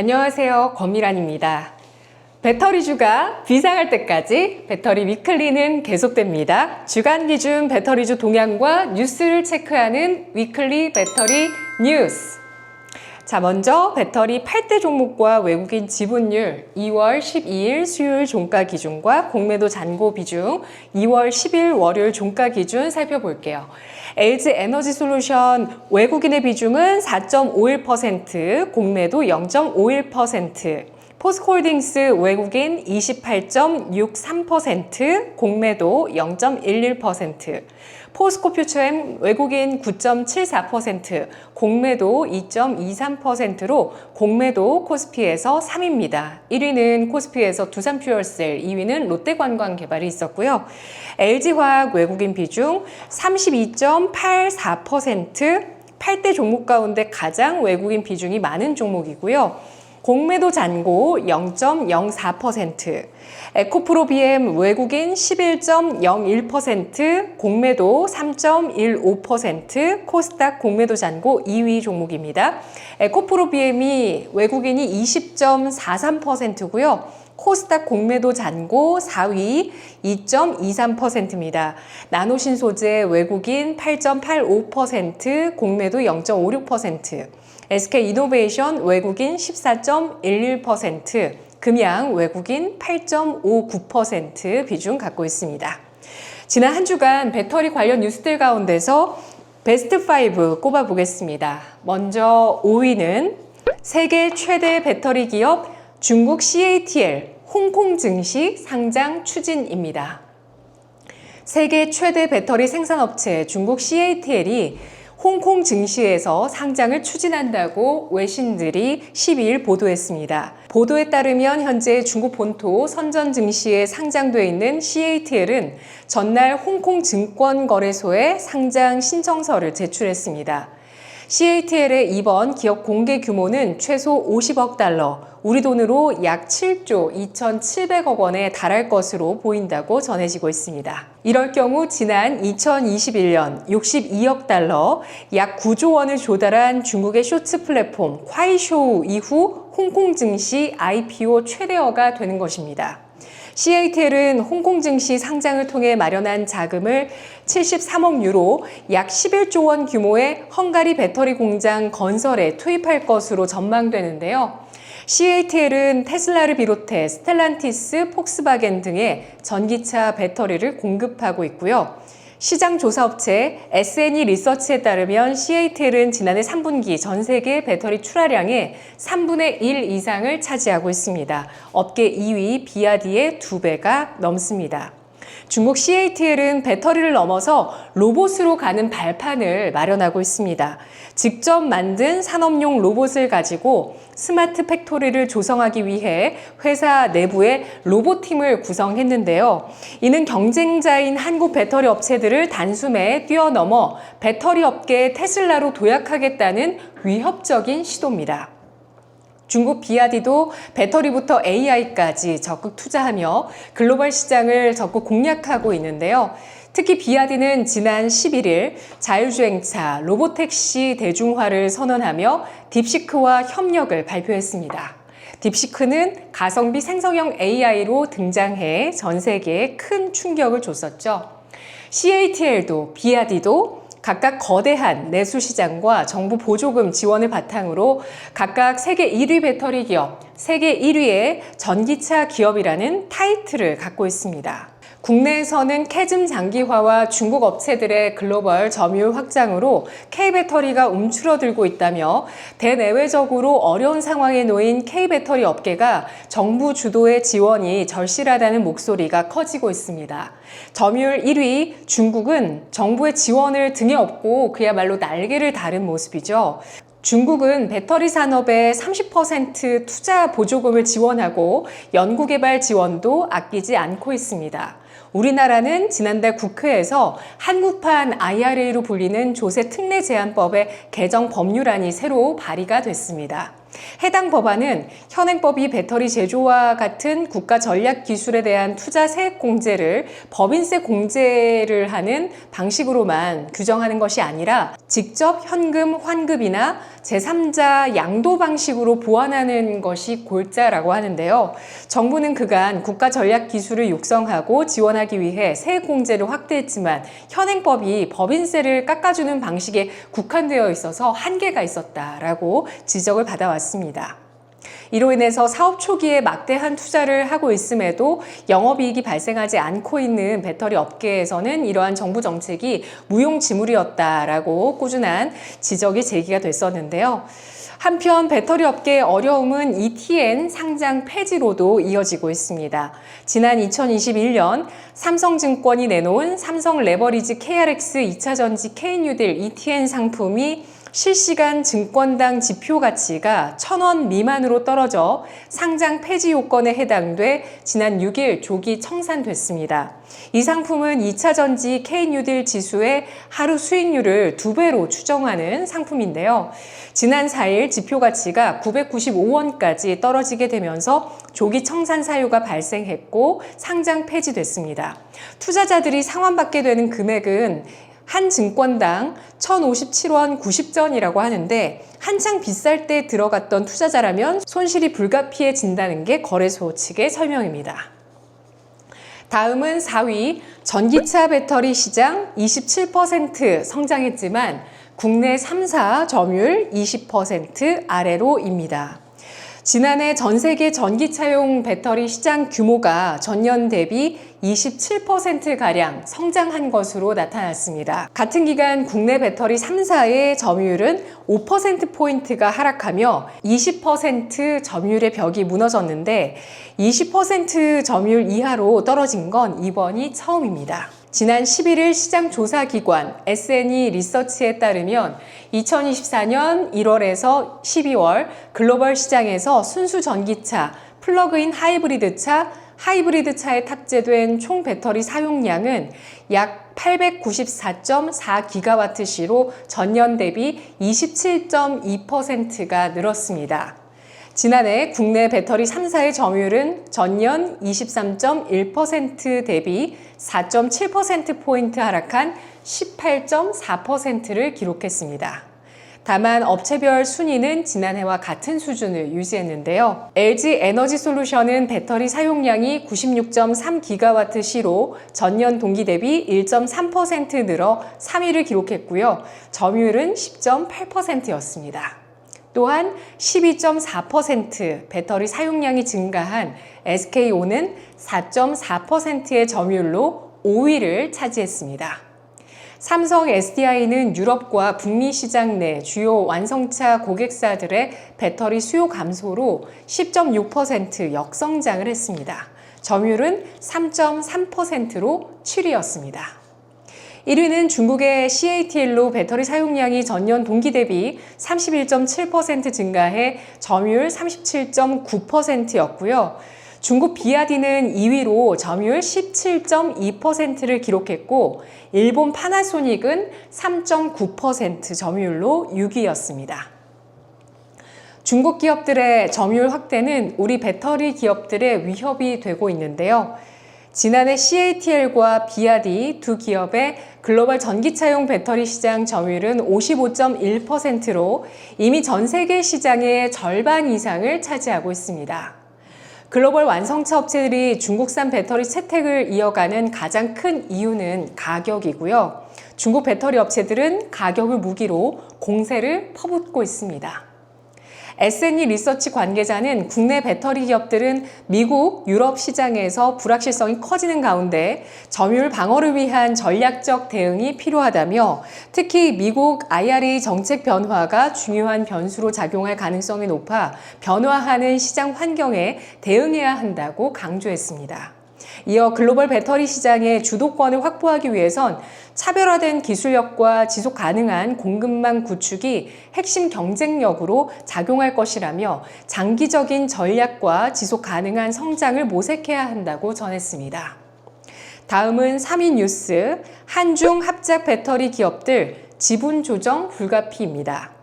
안녕하세요. 권미란입니다. 배터리 주가 비상할 때까지 배터리 위클리는 계속됩니다. 주간 기준 배터리 주 동향과 뉴스를 체크하는 위클리 배터리 뉴스. 자, 먼저 배터리 8대 종목과 외국인 지분율 2월 12일 수요일 종가 기준과 공매도 잔고 비중 2월 10일 월요일 종가 기준 살펴볼게요. LG 에너지 솔루션 외국인의 비중은 4.51%, 공매도 0.51%, 포스코홀딩스 외국인 28.63%, 공매도 0.11%, 포스코 퓨처엠 외국인 9.74%, 공매도 2.23%로 공매도 코스피에서 3위입니다. 1위는 코스피에서 두산퓨얼셀, 2위는 롯데관광개발이 있었고요. LG화학 외국인 비중 32.84%, 8대 종목 가운데 가장 외국인 비중이 많은 종목이고요. 공매도 잔고 0.04%, 에코프로 BM 외국인 11.01%, 공매도 3.15%, 코스닥 공매도 잔고 2위 종목입니다. 에코프로 BM이 외국인이 20.43%고요. 코스닥 공매도 잔고 4위 2.23%입니다. 나노신 소재 외국인 8.85%, 공매도 0.56%, SK 이노베이션 외국인 14.11%, 금양 외국인 8.59% 비중 갖고 있습니다. 지난 한 주간 배터리 관련 뉴스들 가운데서 베스트 5 꼽아 보겠습니다. 먼저 5위는 세계 최대 배터리 기업 중국 CATL 홍콩 증시 상장 추진입니다. 세계 최대 배터리 생산업체 중국 CATL이 홍콩 증시에서 상장을 추진한다고 외신들이 12일 보도했습니다. 보도에 따르면 현재 중국 본토 선전 증시에 상장돼 있는 CATL은 전날 홍콩 증권거래소에 상장 신청서를 제출했습니다. CATL의 이번 기업 공개 규모는 최소 50억 달러, 우리 돈으로 약 7조 2,700억 원에 달할 것으로 보인다고 전해지고 있습니다. 이럴 경우 지난 2021년 62억 달러, 약 9조 원을 조달한 중국의 쇼츠 플랫폼 콰이쇼우 이후 홍콩 증시 IPO 최대어가 되는 것입니다. CATL은 홍콩 증시 상장을 통해 마련한 자금을 73억 유로, 약 11조 원 규모의 헝가리 배터리 공장 건설에 투입할 것으로 전망되는데요. CATL은 테슬라를 비롯해 스텔란티스, 폭스바겐 등의 전기차 배터리를 공급하고 있고요. 시장 조사 업체 SNE 리서치에 따르면 CATL은 지난해 3분기 전 세계 배터리 출하량의 3분의 1 이상을 차지하고 있습니다. 업계 2위 비아디의 2배가 넘습니다. 중국 CATL은 배터리를 넘어서 로봇으로 가는 발판을 마련하고 있습니다. 직접 만든 산업용 로봇을 가지고 스마트 팩토리를 조성하기 위해 회사 내부에 로봇팀을 구성했는데요. 이는 경쟁자인 한국 배터리 업체들을 단숨에 뛰어넘어 배터리 업계의 테슬라로 도약하겠다는 위협적인 시도입니다. 중국 비아디도 배터리부터 AI까지 적극 투자하며 글로벌 시장을 적극 공략하고 있는데요. 특히 비아디는 지난 11일 자율주행차 로보택시 대중화를 선언하며 딥시크와 협력을 발표했습니다. 딥시크는 가성비 생성형 AI로 등장해 전 세계에 큰 충격을 줬었죠. CATL도 비아디도 각각 거대한 내수 시장과 정부 보조금 지원을 바탕으로 각각 세계 1위 배터리 기업, 세계 1위의 전기차 기업이라는 타이틀을 갖고 있습니다. 국내에서는 캐즘 장기화와 중국 업체들의 글로벌 점유율 확장으로 K배터리가 움츠러들고 있다며 대내외적으로 어려운 상황에 놓인 K배터리 업계가 정부 주도의 지원이 절실하다는 목소리가 커지고 있습니다. 점유율 1위 중국은 정부의 지원을 등에 업고 그야말로 날개를 다른 모습이죠. 중국은 배터리 산업에 30% 투자 보조금을 지원하고 연구개발 지원도 아끼지 않고 있습니다. 우리나라는 지난달 국회에서 한국판 IRA로 불리는 조세 특례 제한법의 개정 법률안이 새로 발의가 됐습니다. 해당 법안은 현행법이 배터리 제조와 같은 국가 전략 기술에 대한 투자 세액 공제를 법인세 공제를 하는 방식으로만 규정하는 것이 아니라 직접 현금 환급이나 제3자 양도 방식으로 보완하는 것이 골자라고 하는데요. 정부는 그간 국가 전략 기술을 육성하고 지원하기 위해 세액 공제를 확대했지만 현행법이 법인세를 깎아주는 방식에 국한되어 있어서 한계가 있었다라고 지적을 받아왔습니다. 이로 인해서 사업 초기에 막대한 투자를 하고 있음에도 영업이익이 발생하지 않고 있는 배터리 업계에서는 이러한 정부 정책이 무용지물이었다라고 꾸준한 지적이 제기가 됐었는데요. 한편 배터리 업계의 어려움은 ETN 상장 폐지로도 이어지고 있습니다. 지난 2021년 삼성증권이 내놓은 삼성 레버리지 KRX 2차 전지 K뉴딜 ETN 상품이 실시간 증권당 지표 가치가 1,000원 미만으로 떨어져 상장 폐지 요건에 해당돼 지난 6일 조기 청산됐습니다. 이 상품은 2차 전지 K뉴딜 지수의 하루 수익률을 두 배로 추정하는 상품인데요. 지난 4일 지표 가치가 995원까지 떨어지게 되면서 조기 청산 사유가 발생했고 상장 폐지됐습니다. 투자자들이 상환받게 되는 금액은 한 증권당 1,057원 90전이라고 하는데 한창 비쌀 때 들어갔던 투자자라면 손실이 불가피해진다는 게 거래소 측의 설명입니다. 다음은 4위 전기차 배터리 시장 27% 성장했지만 국내 3사 점유율 20% 아래로입니다. 지난해 전 세계 전기차용 배터리 시장 규모가 전년 대비 27%가량 성장한 것으로 나타났습니다. 같은 기간 국내 배터리 3사의 점유율은 5%포인트가 하락하며 20% 점유율의 벽이 무너졌는데 20% 점유율 이하로 떨어진 건 이번이 처음입니다. 지난 11일 시장 조사 기관 SNE 리서치에 따르면 2024년 1월에서 12월 글로벌 시장에서 순수 전기차, 플러그인 하이브리드 차, 하이브리드 차에 탑재된 총 배터리 사용량은 약 894.4기가와트시로 전년 대비 27.2%가 늘었습니다. 지난해 국내 배터리 3사의 점유율은 전년 23.1% 대비 4.7%포인트 하락한 18.4%를 기록했습니다. 다만 업체별 순위는 지난해와 같은 수준을 유지했는데요. LG 에너지 솔루션은 배터리 사용량이 96.3기가와트 시로 전년 동기 대비 1.3% 늘어 3위를 기록했고요. 점유율은 10.8%였습니다. 또한 12.4% 배터리 사용량이 증가한 SKO는 4.4%의 점유율로 5위를 차지했습니다. 삼성 SDI는 유럽과 북미 시장 내 주요 완성차 고객사들의 배터리 수요 감소로 10.6% 역성장을 했습니다. 점유율은 3.3%로 7위였습니다. 1위는 중국의 CATL로 배터리 사용량이 전년 동기 대비 31.7% 증가해 점유율 37.9%였고요. 중국 비아디는 2위로 점유율 17.2%를 기록했고 일본 파나소닉은 3.9% 점유율로 6위였습니다. 중국 기업들의 점유율 확대는 우리 배터리 기업들의 위협이 되고 있는데요. 지난해 CATL과 비아디 두 기업의 글로벌 전기차용 배터리 시장 점유율은 55.1%로 이미 전 세계 시장의 절반 이상을 차지하고 있습니다. 글로벌 완성차 업체들이 중국산 배터리 채택을 이어가는 가장 큰 이유는 가격이고요. 중국 배터리 업체들은 가격을 무기로 공세를 퍼붓고 있습니다. SNE 리서치 관계자는 국내 배터리 기업들은 미국, 유럽 시장에서 불확실성이 커지는 가운데 점유율 방어를 위한 전략적 대응이 필요하다며 특히 미국 IRA 정책 변화가 중요한 변수로 작용할 가능성이 높아 변화하는 시장 환경에 대응해야 한다고 강조했습니다. 이어 글로벌 배터리 시장의 주도권을 확보하기 위해선 차별화된 기술력과 지속 가능한 공급망 구축이 핵심 경쟁력으로 작용할 것이라며 장기적인 전략과 지속 가능한 성장을 모색해야 한다고 전했습니다. 다음은 3위 뉴스, 한중 합작 배터리 기업들 지분 조정 불가피입니다.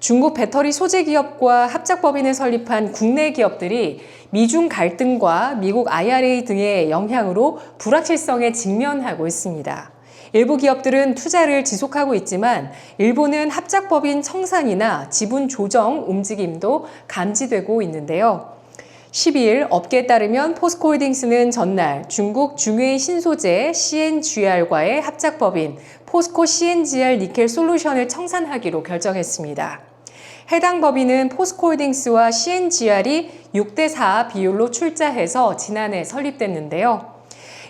중국 배터리 소재 기업과 합작법인을 설립한 국내 기업들이 미중 갈등과 미국 IRA 등의 영향으로 불확실성에 직면하고 있습니다. 일부 기업들은 투자를 지속하고 있지만 일부는 합작법인 청산이나 지분 조정 움직임도 감지되고 있는데요. 12일 업계에 따르면 포스코홀딩스는 전날 중국 중웨이 신소재 CNGR과의 합작법인 포스코 CNGR 니켈 솔루션을 청산하기로 결정했습니다. 해당 법인은 포스코홀딩스와 CNGR이 6대4 비율로 출자해서 지난해 설립됐는데요.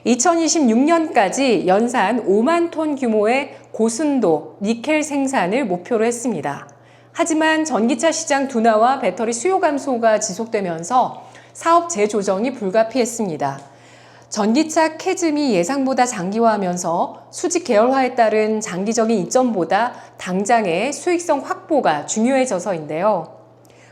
2026년까지 연산 5만 톤 규모의 고순도 니켈 생산을 목표로 했습니다. 하지만 전기차 시장 둔화와 배터리 수요 감소가 지속되면서 사업 재조정이 불가피했습니다. 전기차 캐즘이 예상보다 장기화하면서 수직 계열화에 따른 장기적인 이점보다 당장의 수익성 확보가 중요해져서인데요.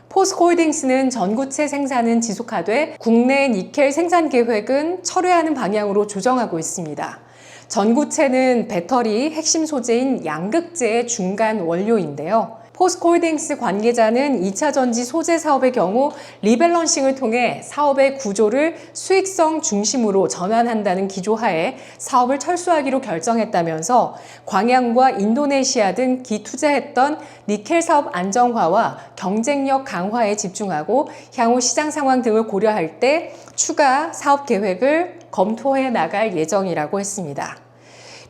포스코홀딩스는 전구체 생산은 지속하되 국내 니켈 생산 계획은 철회하는 방향으로 조정하고 있습니다. 전구체는 배터리 핵심 소재인 양극재의 중간 원료인데요. 포스코홀딩스 관계자는 2차 전지 소재 사업의 경우 리밸런싱을 통해 사업의 구조를 수익성 중심으로 전환한다는 기조하에 사업을 철수하기로 결정했다면서 광양과 인도네시아 등 기투자했던 니켈 사업 안정화와 경쟁력 강화에 집중하고 향후 시장 상황 등을 고려할 때 추가 사업 계획을 검토해 나갈 예정이라고 했습니다.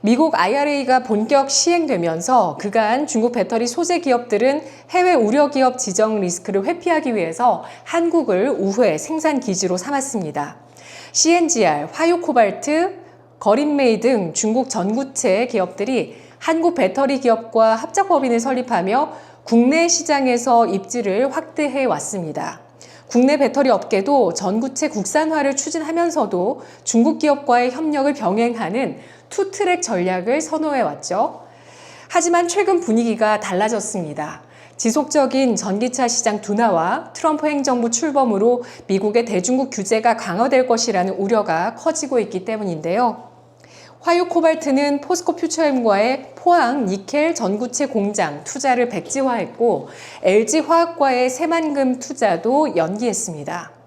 미국 IRA가 본격 시행되면서 그간 중국 배터리 소재 기업들은 해외 우려 기업 지정 리스크를 회피하기 위해서 한국을 우회 생산 기지로 삼았습니다. CNGR, 화요 코발트, 거린메이 등 중국 전구체 기업들이 한국 배터리 기업과 합작법인을 설립하며 국내 시장에서 입지를 확대해 왔습니다. 국내 배터리 업계도 전구체 국산화를 추진하면서도 중국 기업과의 협력을 병행하는 투트랙 전략을 선호해 왔죠. 하지만 최근 분위기가 달라졌습니다. 지속적인 전기차 시장 둔화와 트럼프 행정부 출범으로 미국의 대중국 규제가 강화될 것이라는 우려가 커지고 있기 때문인데요. 화요 코발트는 포스코 퓨처엠과의 포항 니켈 전구체 공장 투자를 백지화했고 LG 화학과의 새만금 투자도 연기했습니다.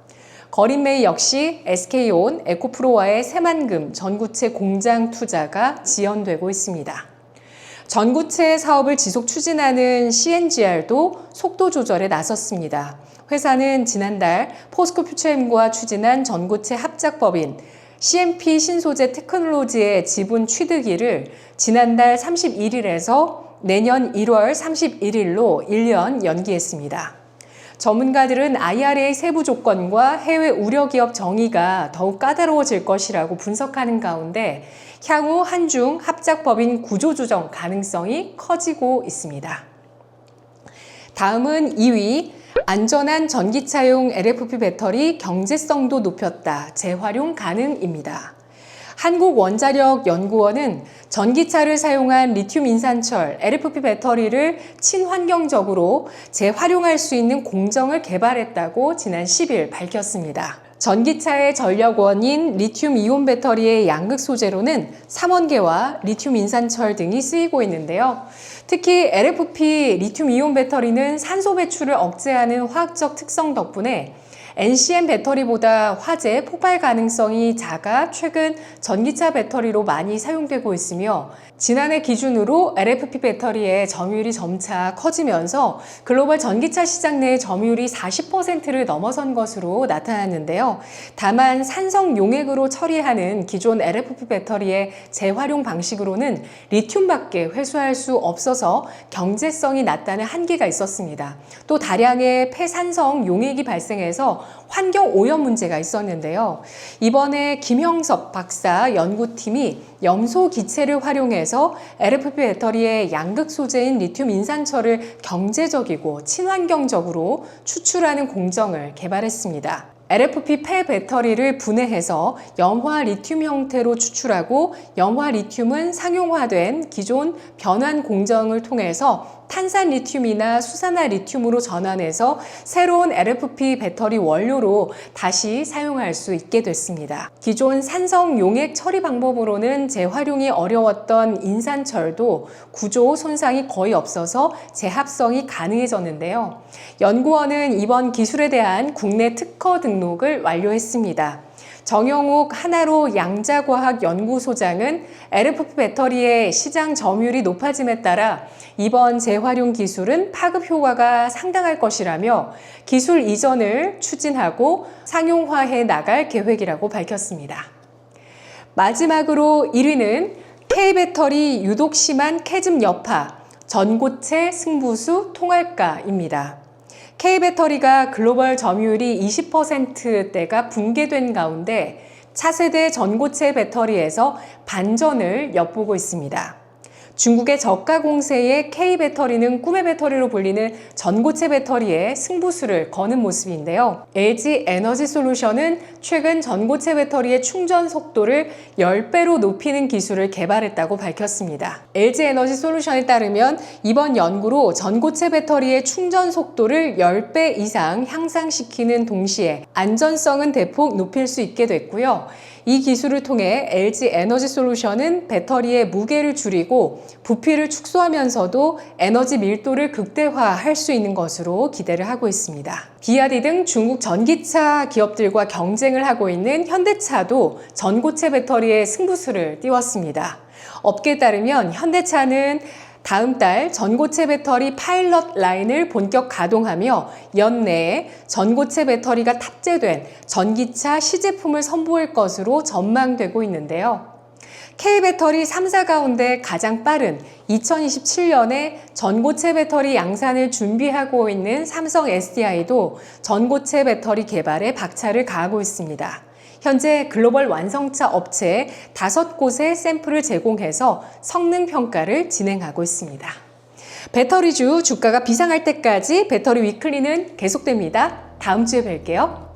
거린메이 역시 SK온, 에코프로와의 새만금 전구체 공장 투자가 지연되고 있습니다. 전구체 사업을 지속 추진하는 CNGR도 속도 조절에 나섰습니다. 회사는 지난달 포스코 퓨처엠과 추진한 전구체 합작법인 CMP 신소재 테크놀로지의 지분 취득일을 지난달 31일에서 내년 1월 31일로 1년 연기했습니다. 전문가들은 IRA 세부 조건과 해외 우려 기업 정의가 더욱 까다로워질 것이라고 분석하는 가운데 향후 한중 합작법인 구조조정 가능성이 커지고 있습니다. 다음은 2위 안전한 전기차용 LFP 배터리 경제성도 높였다. 재활용 가능입니다. 한국원자력연구원은 전기차를 사용한 리튬 인산철 LFP 배터리를 친환경적으로 재활용할 수 있는 공정을 개발했다고 지난 10일 밝혔습니다. 전기차의 전력원인 리튬 이온 배터리의 양극 소재로는 삼원계와 리튬 인산철 등이 쓰이고 있는데요. 특히 LFP 리튬 이온 배터리는 산소 배출을 억제하는 화학적 특성 덕분에 NCM 배터리보다 화재 폭발 가능성이 작아 최근 전기차 배터리로 많이 사용되고 있으며 지난해 기준으로 LFP 배터리의 점유율이 점차 커지면서 글로벌 전기차 시장 내 점유율이 40%를 넘어선 것으로 나타났는데요. 다만 산성 용액으로 처리하는 기존 LFP 배터리의 재활용 방식으로는 리튬밖에 회수할 수 없어서 경제성이 낮다는 한계가 있었습니다. 또 다량의 폐산성 용액이 발생해서 환경 오염 문제가 있었는데요. 이번에 김형섭 박사 연구팀이 염소 기체를 활용해서 LFP 배터리의 양극 소재인 리튬 인산철을 경제적이고 친환경적으로 추출하는 공정을 개발했습니다. LFP 폐 배터리를 분해해서 염화 리튬 형태로 추출하고 염화 리튬은 상용화된 기존 변환 공정을 통해서 탄산 리튬이나 수산화 리튬으로 전환해서 새로운 LFP 배터리 원료로 다시 사용할 수 있게 됐습니다. 기존 산성 용액 처리 방법으로는 재활용이 어려웠던 인산철도 구조 손상이 거의 없어서 재합성이 가능해졌는데요. 연구원은 이번 기술에 대한 국내 특허 등록 을 완료했습니다. 정영욱 하나로 양자과학 연구소장은 LFP 배터리의 시장 점유율이 높아짐에 따라 이번 재활용 기술은 파급 효과가 상당할 것이라며 기술 이전을 추진하고 상용화해 나갈 계획이라고 밝혔습니다. 마지막으로 1위는 K배터리 유독 심한 캐즘 여파, 전고체 승부수 통할까입니다. K배터리가 글로벌 점유율이 20%대가 붕괴된 가운데 차세대 전고체 배터리에서 반전을 엿보고 있습니다. 중국의 저가 공세의 K배터리는 꿈의 배터리로 불리는 전고체 배터리에 승부수를 거는 모습인데요. LG 에너지 솔루션은 최근 전고체 배터리의 충전 속도를 10배로 높이는 기술을 개발했다고 밝혔습니다. LG 에너지 솔루션에 따르면 이번 연구로 전고체 배터리의 충전 속도를 10배 이상 향상시키는 동시에 안전성은 대폭 높일 수 있게 됐고요. 이 기술을 통해 LG 에너지 솔루션은 배터리의 무게를 줄이고 부피를 축소하면서도 에너지 밀도를 극대화할 수 있는 것으로 기대를 하고 있습니다. 비아디 등 중국 전기차 기업들과 경쟁을 하고 있는 현대차도 전고체 배터리의 승부수를 띄웠습니다. 업계에 따르면 현대차는 다음 달 전고체 배터리 파일럿 라인을 본격 가동하며 연내에 전고체 배터리가 탑재된 전기차 시제품을 선보일 것으로 전망되고 있는데요. K배터리 3사 가운데 가장 빠른 2027년에 전고체 배터리 양산을 준비하고 있는 삼성 SDI도 전고체 배터리 개발에 박차를 가하고 있습니다. 현재 글로벌 완성차 업체 다섯 곳에 샘플을 제공해서 성능 평가를 진행하고 있습니다. 배터리주 주가가 비상할 때까지 배터리 위클리는 계속됩니다. 다음 주에 뵐게요.